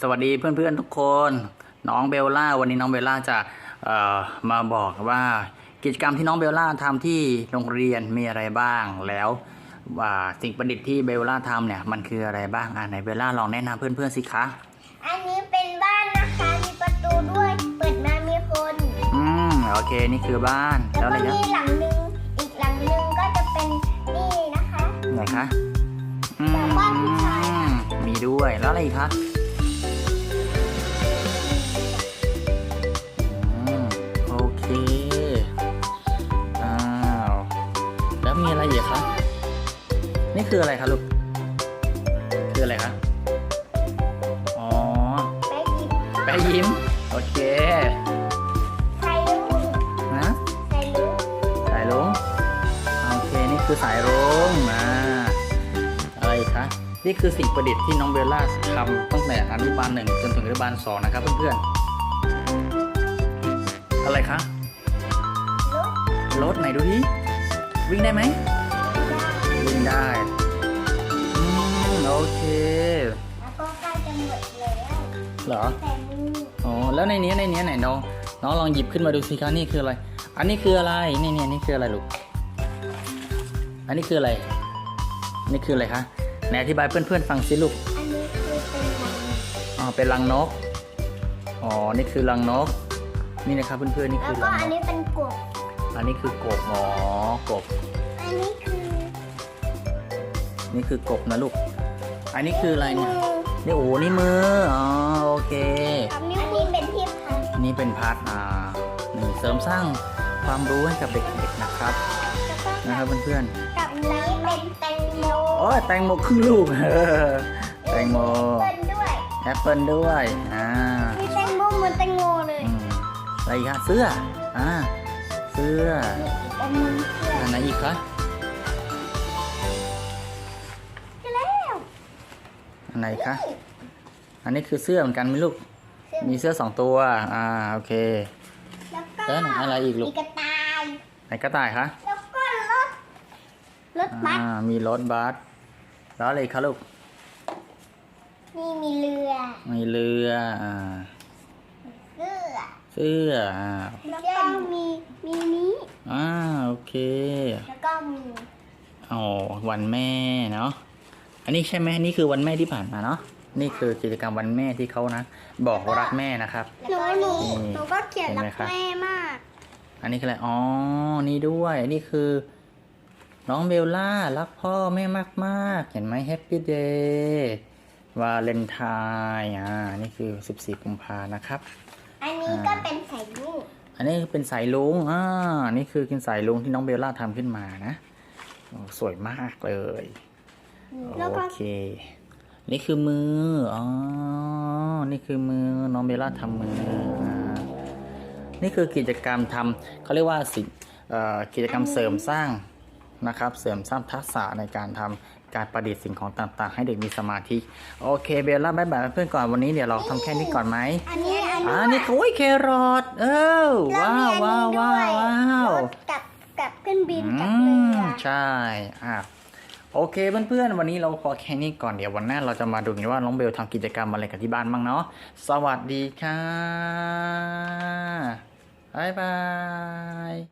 สวัสดีเพื่อนๆทุกคน น้องเบลล่าวันนี้น้องเบลล่าจะเอ่อมาบอกว่ากิจกรรมที่น้องเบลล่าทำที่โรงเรียนมีอะไรบ้างแล้วว่าสิ่งประดิษฐ์ที่เบลล่าทำเนี่ยมันคืออะไรบ้างอ่าไหนเบลล่าลองแนะนำเพื่อนๆสิคะอันนี้เป็นบ้านนะคะมีประตูด้วยเปิดมามีคนอืมโอเคนี่คือบ้านแล้แล้ววอะไรก็นะมีหลังหนึ่งอีกหลังหนึ่งก็จะเป็นนี่นะคะไหนคะอืแบบบ้านผู้ชายมมีด้วยแล้วอะไรอีกคะ นี่คืออะไรคะลูก คืออะไรคะ อ๋อแม่หยิบแปะยิ้ม โอเค ใส่ลูกนะ ใส่ลูกสายลุงโอเค นี่คือสายรุ้งอ่าอะไรอีกคะ นี่คือสิ่งประดิษฐ์ที่น้องเบลล่าทำตั้งแต่อนุบาลหนึ่งจนถึงอนุบาลสองนะครับเพื่อนๆ อะไรคะลูกรถไหนดูดิวิ่งได้ไหม วิ่งได้อืมโอเค แล้วก็ใกล้จะหมดแล้วเหรอ แต่มืออ๋อ แล้วในนี้ในนี้ไหนน้อง น้องลองหยิบขึ้นมาดูสิคะนี่คืออะไร อันนี้คืออะไร นี่เนี่ยนี่คืออะไรลูก อันนี้คืออะไรนี่คืออะไรคะ ไหนอธิบายเพื่อนๆฟังสิลูก อันนี้คือเป็นหลังอ๋อ เป็นรังนก อ๋อ นี่คือรังนก นี่นะครับเพื่อนๆนี่แล้วคือก็รังอันนก นี้เป็นกบอันนี้คือกบอ๋อกบ อันนี้คือ นี่คือกบนะลูก อันนี้คืออะไรมืเนี่ยอนี่โอ้โหนี่มือ อ๋อโอเค อันนี้เป็นที่พันอันนี้เป็นพาร์ทอ่านี่เสริมสร้างความรู้ให้กับเด็กๆนะครับแล้วก็นะครับเพื่อนกับนี้เป็นแตงโมๆโอ้ยแตงโมครึ่งลูก แตงโมเปิ้ลด้วย แอปเปิลด้วยอ่ามีแตงโมเหมือนแตงโมเลยอืมอะไรอีกคะเสื้ออ่าเสื้ออันนี้เพื่ออันไหนอีกคะ อันไหนคะ อันนี้คือเสื้อเหมือนกันไหมลูก มีเสื้อสองตัว อ่า โอเค แล้วก็แล้วไหนอะไรอีกลูก มีกระต่าย ไหนกระต่ายคะ แล้วก็รถ รถบัส อ่า มีรถบัส แล้วอะไรอีกคะลูก นี่มีเรือ มีเรือ อ่าเรือเสื้อ อ่า แล้วก็มี มีนี้ อ่า โอเค แล้วก็มี อ๋อ วันแม่เนาะ อันนี้ใช่ไหมนี่คือวันแม่ที่ผ่านมาเนาะนี่คือกิจกรรมวันแม่ที่เขานะ บอกรักแม่นะครับ หนูหนูนี่หนูก็เขียนเห็นรัไหมกครับแม่มาก อันนี้คืออะไรอ๋อนี่ด้วยนี่คือ น้องเบลล่ารักพ่อแม่มากๆ เห็นไหมแฮปปี้เดย์วาเลนไทน์อ่านี่คือ 14กุมภานะครับ อันนี้ก็เป็นใส่ลูกอันนี้เป็นสายลุงอ่านี่คือกินสายลุงที่น้องเบลล่าทำขึ้นมานะโอ้สวยมากเลย แล้วโอก็เค นี่คือมือ อ๋อ นี่คือมือ น้องเบลล่าทำมืออ่านี่คือกิจกรรมทำเขาเรียกว่าสิ่งเอ่อกิจกรรมเสริมสร้างนะครับ เสริมสร้างทักษะในการทำการประดิษฐ์สิ่งของต่างๆ ให้เด็กมีสมาธิ โอเคเบลล่าบายบายเพื่อนก่อนวันนี้เดี๋ยวเราทำแค่นี้ก่อนไหม อันนี้อันอ่า นี้นี่โอ้ยแครอทเออแล้วว้ามีวอันว้าวนี้ด้ว้าววยว้าวรถกับกับเครื่องบินกับอืเรืมอ ใช่ อะ โอเคเพื่อนๆ วันนี้เราพอแค่นี้ก่อนเดี๋ยววันหน้าเราจะมาดูกันว่าน้องเบลทำกิจกรรมอะไรกับที่บ้านบ้างเนาะสวัสดีค่ะบ๊ายบาย